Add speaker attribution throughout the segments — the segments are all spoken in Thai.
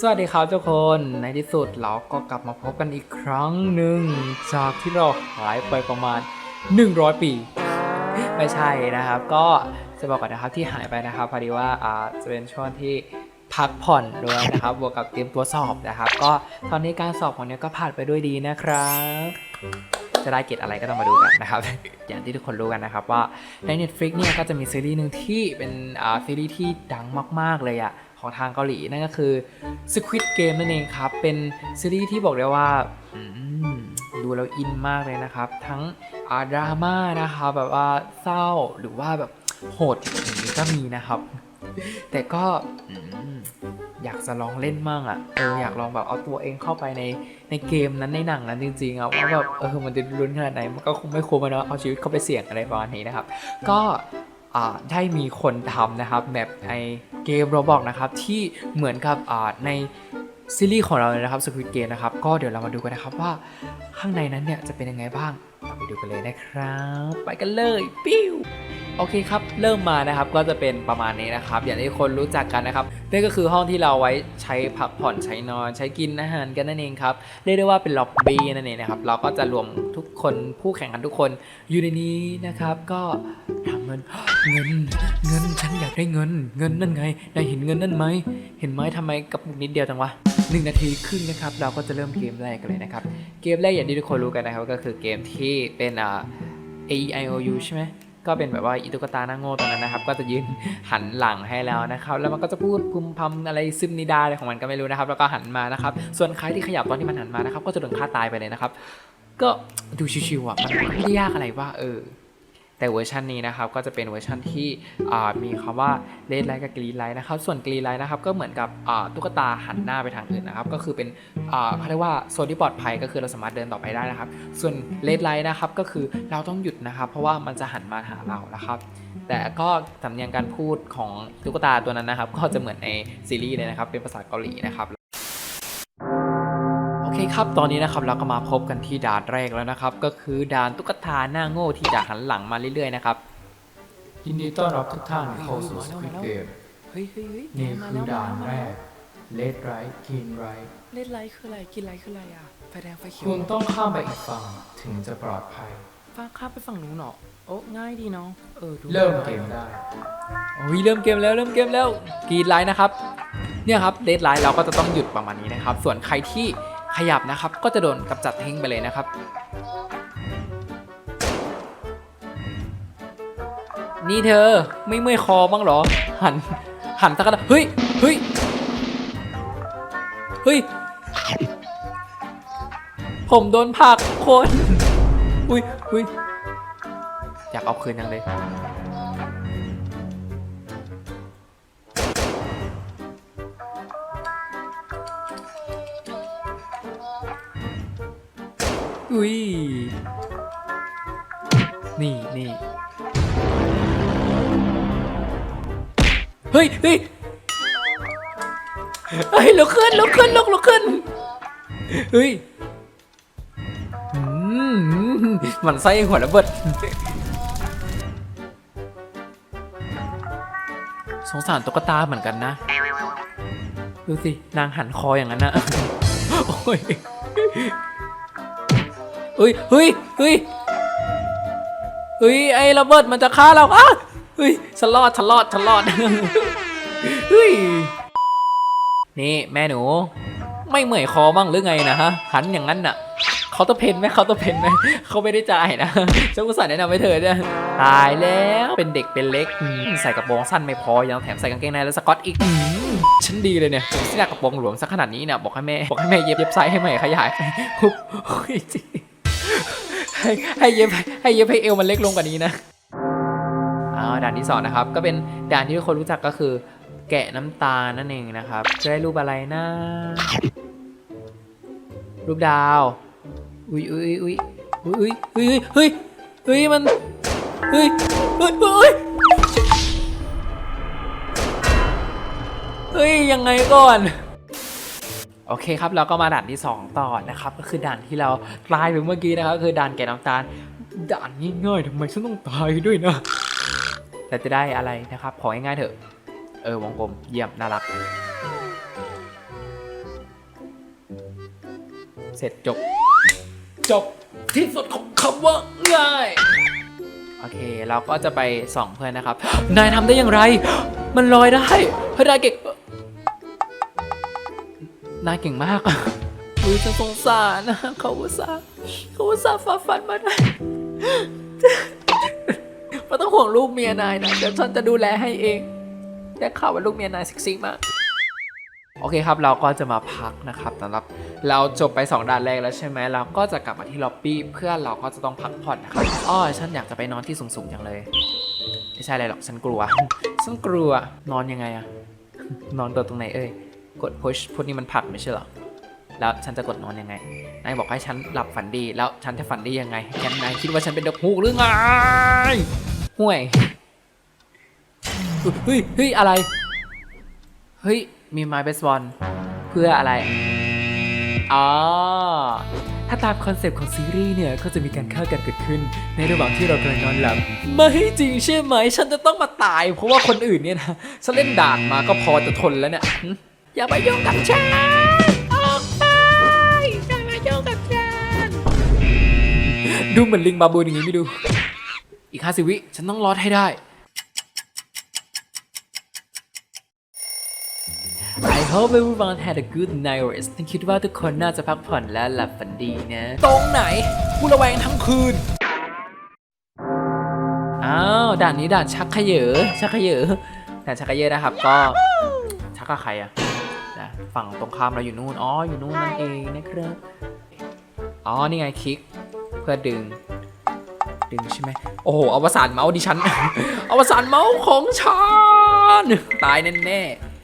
Speaker 1: สวัสดีครับทุกคนในที่สุดเราก็กลับมาพบกันอีกครั้งหนึ่งจากที่เราหายไปประมาณ 100 ปี ไม่ใช่นะครับ ก็จะบอกก่อนนะครับที่หายไปนะครับพอดีว่าอ่าจะเป็นช่วงที่พักผ่อนด้วยนะครับบวกกับเตรียมตัวสอบนะครับ ก็ตอนนี้การสอบของเนี้ยก็ผ่านไปด้วยดีนะครับจะได้เกรดอะไรก็ต้องมาดูกันนะครับ อย่างที่ทุกคนรู้กันนะครับว่าใน Netflix เนี่ยก็จะมีซีรีส์หนึ่งที่เป็นอ่าซีรีส์ที่ดังมาก ๆ เลยอะ ของทางเกาหลีนั่นก็คือ Squid Game นั่นเองครับ เป็นซีรีส์ที่บอกได้ว่าดูแล้วอินมากเลยนะครับ ทั้งอาดราม่านะครับแบบว่าเศร้าหรือว่าแบบโหดอย่างนี้ก็มีนะครับ แต่ก็อยากจะลองเล่นมั่งอะเอออยากลองแบบเอาตัวเองเข้าไปในในเกมนั้นในหนังนั้นจริงๆอะว่าแบบเออมันจะลุ้นขนาดไหนมันก็คงไม่คุ้มอะเนาะเอาชีวิตเข้าไปเสี่ยงอะไรประมาณนี้นะครับ ก็ ได้มีคนทำนะครับแบบในเกมโรบอกนะครับที่เหมือนกับอ่าในซีรีส์ของเราเลยนะครับ Squid Game นะครับก็เดี๋ยวเรามาดูกันนะครับว่าข้างในนั้นเนี่ยจะเป็นยังไงบ้างเราไปดูกันเลยนะครับ ไปกันเลยปิ้วโอเคครับ เริ่มมานะครับก็จะเป็นประมาณนี้นะครับ อย่างที่คนรู้จักกันนะครับนี่ก็คือห้องที่เราไว้ใช้พักผ่อนใช้นอน ใช้กินอาหารกันนั่นเองครับเรียกได้ว่าเป็นล็อบบี้นั่นเองนะครับ เราก็จะรวมทุกคนผู้แข่งขันทุกคนอยู่ในนี้นะครับ ก็ทำ เงิน เงิน เงิน ฉันอยากได้เงิน เงินนั่นไงนายเห็นเงินนั่นไหม เห็นไหมทำไมกระปุกนิดเดียวจังวะหนึ่งนาทีครึ่งนะครับ เราก็จะเริ่มเกมแรกกันเลยนะครับ เกมแรกอย่างที่ทุกคนรู้กันนะครับ ก็คือเกมที่เป็นอ่า A E I O U ใช่ไหมก็เป็นแบบว่าอีตุ๊กตาหน้าโง่ตรงนั้นนะครับ ก็จะยืนหันหลังให้แล้วนะครับ แล้วมันก็จะพูดพึมพำอะไรซึมนิดาอะไรของมันก็ไม่รู้นะครับ แล้วก็หันมานะครับ ส่วนใครที่ขยับตอนที่มันหันมานะครับ ก็จะโดนฆ่าตายไปเลยนะครับ ก็ดูชิวๆอะ มันไม่ได้ยากอะไรว่าเออ แต่เวอร์ชันนี้นะครับก็จะเป็นเวอร์ชันที่มีคำว่าเลดไลท์กับกรีนไลท์นะครับส่วนกรีนไลท์นะครับก็เหมือนกับตุ๊กตาหันหน้าไปทางอื่นนะครับก็คือเป็นเขาเรียกว่าโซนที่ปลอดภัยก็คือเราสามารถเดินต่อไปได้นะครับ ส่วนเลดไลท์นะครับก็คือเราต้องหยุดนะครับ เพราะว่ามันจะหันมาหาเรานะครับ แต่ก็สำเนียงการพูดของตุ๊กตาตัวนั้นนะครับ ก็จะเหมือนในซีรีส์เลยนะครับเป็นภาษาเกาหลีนะครับ โอเคครับ ตอนนี้นะครับเราก็มาพบกันที่ด่านแรกแล้วนะครับ ก็คือด่านตุ๊กตาหน้าโง่ที่จะหันหลังมาเรื่อยๆนะครับ
Speaker 2: ยินดีต้อนรับทุกท่านเข้าสู่ Squid Game
Speaker 1: เฮ้ยเฮ้ยเฮ้ย
Speaker 2: นี่คือด่านแรก Red Right Green Right
Speaker 1: เล่นไลท์คืออะไร กินไลท์คืออะไรอะ ไฟแดงไฟเขียว
Speaker 2: คุณต้องข้ามไปอีกฝั่งถึงจะปลอดภัย
Speaker 1: ฟ้าข้ามไปฝั่งนู้นเหรอโอ้ง่ายดีเนาะ เออดู
Speaker 2: เริ่มเกมได้
Speaker 1: โอ้ยเริ่มเกมแล้วเริ่มเกมแล้วกรีนไลท์นะครับ เนี่ยครับเดดไลท์เราก็จะต้องหยุดประมาณนี้นะครับ ส่วนใครที่ ขยับนะครับ ก็จะโดนกำจัดทิ้งไปเลยนะครับ นี่เธอไม่เมื่อยคอบ้างหรอ หัน หันตะกันเฮ้ยเฮ้ยเฮ้ย ผมโดนผักคน อุ้ยอุ้ยอยากเอาคืนยังเลย อุ้ย นี่นี่เฮ้ยเฮ้ยเฮ้ยลุกขึ้นลุกขึ้นลุกลุกขึ้น เฮ้ยอืมหมันไส้หัวระเบิด สงสารตุ๊กตาเหมือนกันนะ ดูสิ นางหันคออย่างนั้นนะ โอ้ย เฮ้ยเฮ้ยเฮ้ยเฮ้ยไอ้ระเบิดมันจะฆ่าเราอ้าเฮ้ยฉันรอดฉันรอดฉันรอดเฮ้ยนี่แม่หนู ไม่เหมื่อยคอบ้างหรือไงนะฮะหันอย่างนั้นน่ะเขาต้องเพนไหมเขาต้องเพนไหมเขาไม่ได้จ่ายนะฉันอุตส่าห์แนะนำให้เธอเนี่ยตายแล้วเป็นเด็กเป็นเล็กใส่กระโปรงสั้นไม่พอยังแถมใส่กางเกงในและสกอตอีกฉันดีเลยเนี่ยเสื้อกระโปรงหลวมสักขนาดนี้เนี่ยบอกให้แม่บอกให้แม่เย็บเย็บไซส์ให้ใหม่ขยายหุบโอ้ยจริง ให้ให้เย็บให้เย็บให้เอวมันเล็กลงกว่านี้นะอ่าด่านที่สองนะครับ ก็เป็นด่านที่ทุกคนรู้จักก็คือ แกะน้ำตาลนั่นเองนะครับจะได้รูปอะไรนะ รูปดาว อุ้ยอุ้ยอุ้ยอุ้ยอุ้ยเฮ้ยเฮ้ยมันเฮ้ยเฮ้ยเฮ้ยเฮ้ยยังไงก่อน โอเคครับเราก็มาด่านที่ 2 ต่อนะครับ ก็คือด่านที่เราตายไปเมื่อกี้นะครับคือด่านแกะน้ำตาลด่านง่ายๆทำไมฉันต้องตายด้วยนะแต่จะได้อะไรนะครับ ของ่ายๆเถอะ เออวงกลมเยี่ยมน่ารัก เสร็จจบ จบที่สุดของคำว่าง่ายโอเค เราก็จะไปส่องเพื่อนนะครับ นายทำได้อย่างไร มันลอยได้เฮ้ยนายเก่ง นายเก่งมากอุ้ยฉันสงสารนะเขาอุตส่าห์เขาอุตส่าห์ฝ่าฟันมาได้ไม่ต้องห่วงลูกเมียนายนะ เดี๋ยวฉันจะดูแลให้เอง ได้ข่าวว่าลูกเมียนายเซ็กซี่มาก โอเคครับ เราก็จะมาพักนะครับสำหรับเราจบไป 2ด่านแรกแล้วใช่ไหมเราก็จะกลับมาที่ล็อบบี้เพื่อเราก็จะต้องพักผ่อนนะครับอ้อฉันอยากจะไปนอนที่สูงๆจังเลย ไม่ใช่อะไรหรอกฉันกลัว ฉันกลัวนอนยังไงอะนอนตัวตรงไหนเอ่ย กด push พวกนี้มันผลักไม่ใช่หรอ แล้วฉันจะกดนอนยังไง นายบอกให้ฉันหลับฝันดี แล้วฉันจะฝันดียังไงแกนายคิดว่าฉันเป็นเด็กฮูกหรือไงห่วย เฮ้ยเฮ้ยอะไร เฮ้ย มีไม้เบสบอลเพื่ออะไร อ๋อ ถ้าตามคอนเซปต์ของซีรีส์เนี่ย ก็จะมีการฆ่ากันเกิดขึ้น ในระหว่างที่เรากำลังนอนหลับ ไม่จริงใช่ไหม ฉันจะต้องมาตาย เพราะว่าคนอื่นเนี่ยนะ ฉันเล่นด่านมาก็พอจะทนแล้วเนี่ย อย่ามายุ่งกับฉัน ออกไปอย่ามายุ่งกับฉัน ดูเหมือนลิงบาบูนอย่างนี้ไม่ดู อีกห้าสิวิ ฉันต้องรอดให้ได้ I hope everyone had a good night rest ฉันคิดว่าทุกคนน่าจะพักผ่อนและหลับฝันดีนะ ตรงไหนกูระแวงทั้งคืน อ้าว ด่านนี้ด่านชักเขยอชักเขยอด่านชักเขยอนะครับ ก็ ชักกับใครอะ นะฝั่งตรงข้ามเราอยู่นู่น อ๋อ อยู่นู่นนั่นเองนะครับ อ๋อ นี่ไงคลิก เพื่อดึง ดึงใช่ไหม โอ้โหอวสานเมาส์ดิฉัน อวสานเมาส์ของฉัน ตายแน่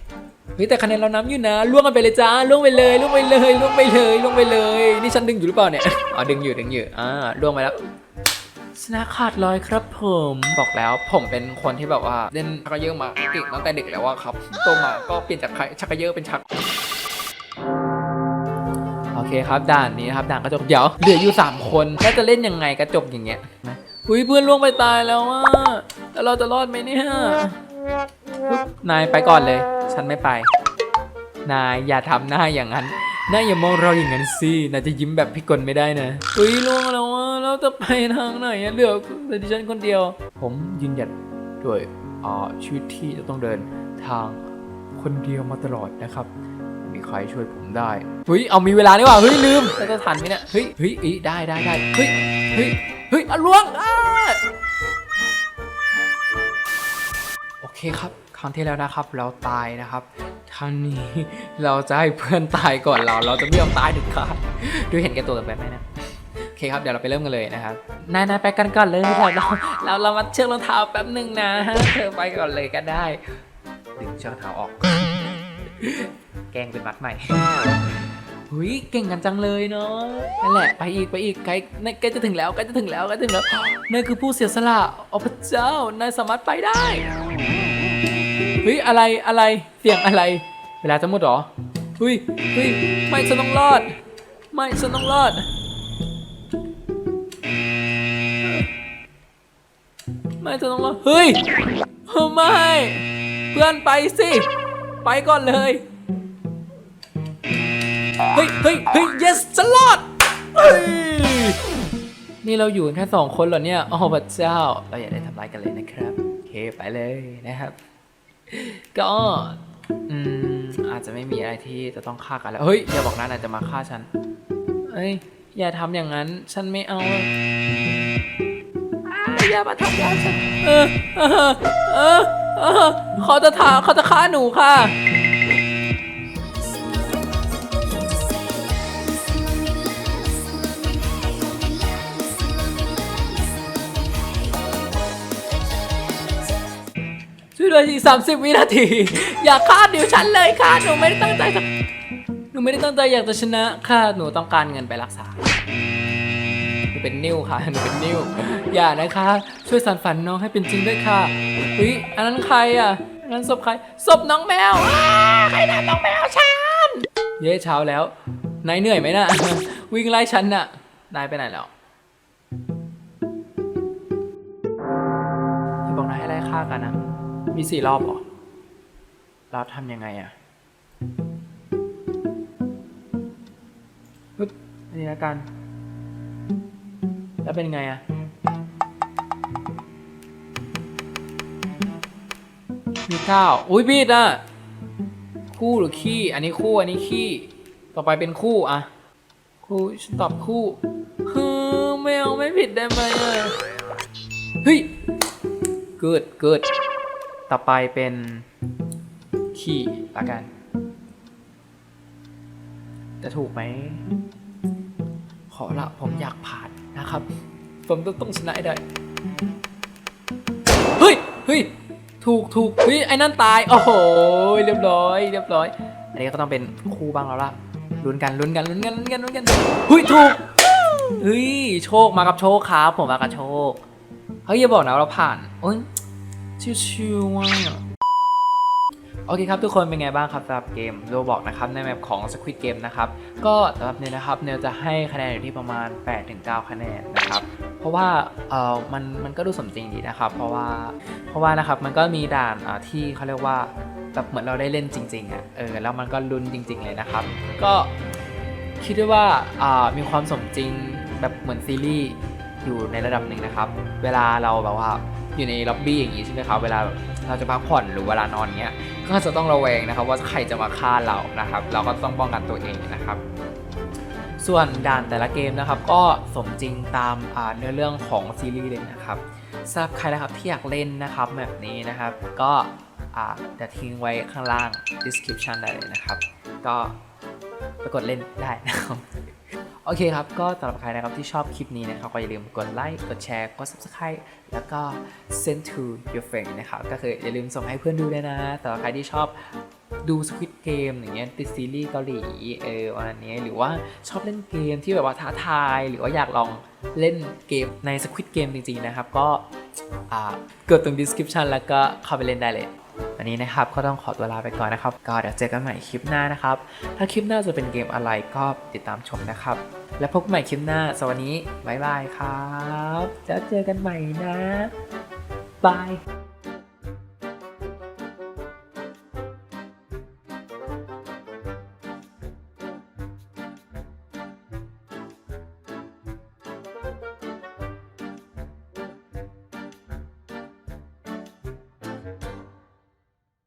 Speaker 1: ๆเฮ้ยแต่คะแนนเราน้ำอยู่นะ ล่วงกันไปเลยจ้า ล่วงไปเลย ล่วงไปเลย ล่วงไปเลย ล่วงไปเลย นี่ฉันดึงอยู่หรือเปล่าเนี่ย อ๋อ ดึงอยู่ ดึงอยู่ อ่า ล่วงไปแล้ว ชนะขาดลอยครับผม บอกแล้วผมเป็นคนที่แบบว่าเล่นชักกระเยอะมาเก่งตั้งแต่เด็กแล้วว่าครับโตมาก็เปลี่ยนจากชักกระเยอะเป็นชักโอเคครับด่านนี้นะครับด่านกระจกเดี๋ยวเหลืออยู่ 3 คนแล้วจะเล่นยังไงกระจกอย่างเงี้ยนะอุ้ยเพื่อนล่วงไปตายแล้วอะแล้วเราจะรอดไหมเนี่ยนายไปก่อนเลย ฉันไม่ไป นายอย่าทำหน้าอย่างนั้น นายอย่ามองเราอย่างนั้นสินายจะยิ้มแบบพี่กลไม่ได้นะอุ้ยล่วงแล้วอะเราจะไปทางไหนอะเหลือแต่ดิฉันคนเดียว ผมยืนหยัดด้วยอาชีวิตที่จะต้องเดินทางคนเดียวมาตลอดนะครับมีใครช่วยผมได้เฮ้ยเอามีเวลานี่ว่าเฮ้ยลืมแล้วจะทันไหมเนี่ยเฮ้ยเฮ้ยอีได้ได้ได้เฮ้ยเฮ้ยเฮ้ยอลวงโอเคครับครั้งที่แล้วนะครับ เราตายนะครับ ครั้งนี้เราจะให้เพื่อนตายก่อนเรา เราจะไม่ยอมตายเด็ดขาดดูเห็นแก่ตัวกันไปไหมเนะโอเคครับเดี๋ยวเราไปเริ่มกันเลยนะครับนายนายไปกันก่อนเลยเราเราเราเรามาเชือกรองเท้าแป๊บหนึ่งนะเธอไปก่อนเลยก็ได้ดึงเชือกรองเท้าออก แกล้งเป็นมัดใหม่หุยเก่งกันจังเลยเนาะนั่นแหละไปอีกไปอีกใกล้ใกล้จะถึงแล้วใกล้จะถึงแล้วใกล้จะถึงแล้วนายคือผู้เสียสละโอ้พระเจ้านายสามารถไปได้ เฮ้ยอะไรอะไรเสียงอะไร เวลาจะหมดหรอเฮ้ยเฮ้ยไม่ฉันต้องรอด ไม่ฉันต้องรอดไม่ฉันต้องรอดเฮ้ยไม่เพื่อนไปสิไปก่อนเลยเฮ้ยเฮ้ยเฮ้ย yes ฉันรอดเฮ้ยนี่เราอยู่แค่สองคนเหรอเนี่ย โอ้พระเจ้า เราอย่าได้ทำร้ายกันเลยนะครับ โอเค ไปเลยนะครับ ก็อืมอาจจะไม่มีอะไรที่จะต้องฆ่ากันแล้ว เฮ้ยอย่าบอกนะนายจะมาฆ่าฉันเฮ้ยอย่าทำอย่างนั้น ฉันไม่เอาอย่ามาทำร้ายฉันเออเออเออเขาจะทาเขาจะฆ่าหนูค่ะ วยอีกสามสิบวินาที อย่าฆ่าเดี๋ยวฉันเลยค่ะ หนูไม่ได้ตั้งใจจะหนูไม่ได้ตั้งใจอยากจะชนะค่ะ หนูต้องการเงินไปรักษา หนูเป็นนิ้วค่ะ หนูเป็นนิ้ว อย่านะคะ ช่วยสานฝันน้องให้เป็นจริงด้วยค่ะเฮ้ยอันนั้นใครอะอันนั้นศพใคร ศพน้องแมวอ้าใครทำน้องแมวฉัน เย้เช้าแล้ว นายเหนื่อยไหมน่ะ วิ่งไล่ฉันน่ะ นายไปไหนแล้วอย่าบอกนายให้ไล่ฆ่ากันนะ มีสี่รอบเหรอ เราทำยังไงอะฮึบอันนี้แล้วกัน แล้วเป็นไงอะมีเก้าอุ้ยผิดอะคู่หรือขี้ อันนี้คู่ อันนี้ขี้ ต่อไปเป็นคู่อะคู่ฉันตอบคู่ฮ้อไม่เอาไม่ผิดได้ไหมอะเฮ้ย เกิดเกิด ต่อไปเป็นขี้ละกัน จะถูกไหม ขอละผมอยากผ่านนะครับ ผมต้องต้องชนะให้ได้ เฮ้ยเฮ้ยถูกถูกเฮ้ยไอ้นั่นตาย โอ้โห เรียบร้อย เรียบร้อย อันนี้ก็ต้องเป็นคู่บ้างแล้วล่ะลุ้นกันลุ้นกันลุ้นกันลุ้นกันลุ้นกันเฮ้ยถูกเฮ้ยโชคมากับโชคครับผมมากับโชค เฮ้ยอย่าบอกนะว่าเราผ่านโอ้ย ชิวๆว่ะโอเคครับทุกคนเป็นไงบ้างครับสำหรับเกมโรบอกนะครับในแมปของ Squid Game นะครับก็สำหรับเนยนะครับเนี่ยจะให้คะแนนอยู่ที่ประมาณ 8-9 คะแนนนะครับเพราะว่าเออมันมันก็ดูสมจริงดีนะครับ เพราะว่าเพราะว่านะครับมันก็มีด่านอ่าที่เขาเรียกว่าแบบเหมือนเราได้เล่นจริงๆอะเออแล้วมันก็ลุ้นจริง ๆเลยนะครับ ก็คิดว่าอ่ามีความสมจริงแบบเหมือนซีรีส์อยู่ในระดับหนึ่งนะครับ เวลาเราแบบว่า อยู่ในล็อบบี้อย่างนี้ใช่ไหมครับเวลาเราจะพักผ่อนหรือเวลานอนเงี้ยก็จะต้องระแวงนะครับว่าใครจะมาฆ่าเรานะครับ เราก็ต้องป้องกันตัวเองนะครับ ส่วนด่านแต่ละเกมนะครับ ก็สมจริงตามาเนื้อเรื่องของซีรีส์เลยนะครับสำหรับใครนะครับที่อยากเล่นนะครับแบบนี้นะครับ ก็เดี๋ยวทิ้งไว้ข้างล่าง description ได้เลยนะครับ ก็ไปกดเล่นได้นะครับ โอเคครับ ก็สำหรับใครนะครับที่ชอบคลิปนี้นะครับ ก็อย่าลืมกดไลค์ กดแชร์ กด subscribe แล้วก็ send to your friend นะครับ ก็คืออย่าลืมส่งให้เพื่อนดูด้วยนะสำหรับใครที่ชอบดู Squid Game อย่างเงี้ยติดซีรีส์เกาหลีเออวันนี้หรือว่าชอบเล่นเกมที่แบบว่าท้าทาย หรือว่าอยากลองเล่นเกมใน Squid Game จริงๆนะครับ ก็กดตรง description แล้วก็เข้าไปเล่นได้เลย วันนี้นะครับก็ต้องขอตัวลาไปก่อนนะครับ ก็เดี๋ยวเจอกันใหม่คลิปหน้านะครับ ถ้าคลิปหน้าจะเป็นเกมอะไรก็ติดตามชมนะครับ และพบกันใหม่คลิปหน้าสวัสดีบ๊ายบายครับ แล้วเจอกันใหม่นะบาย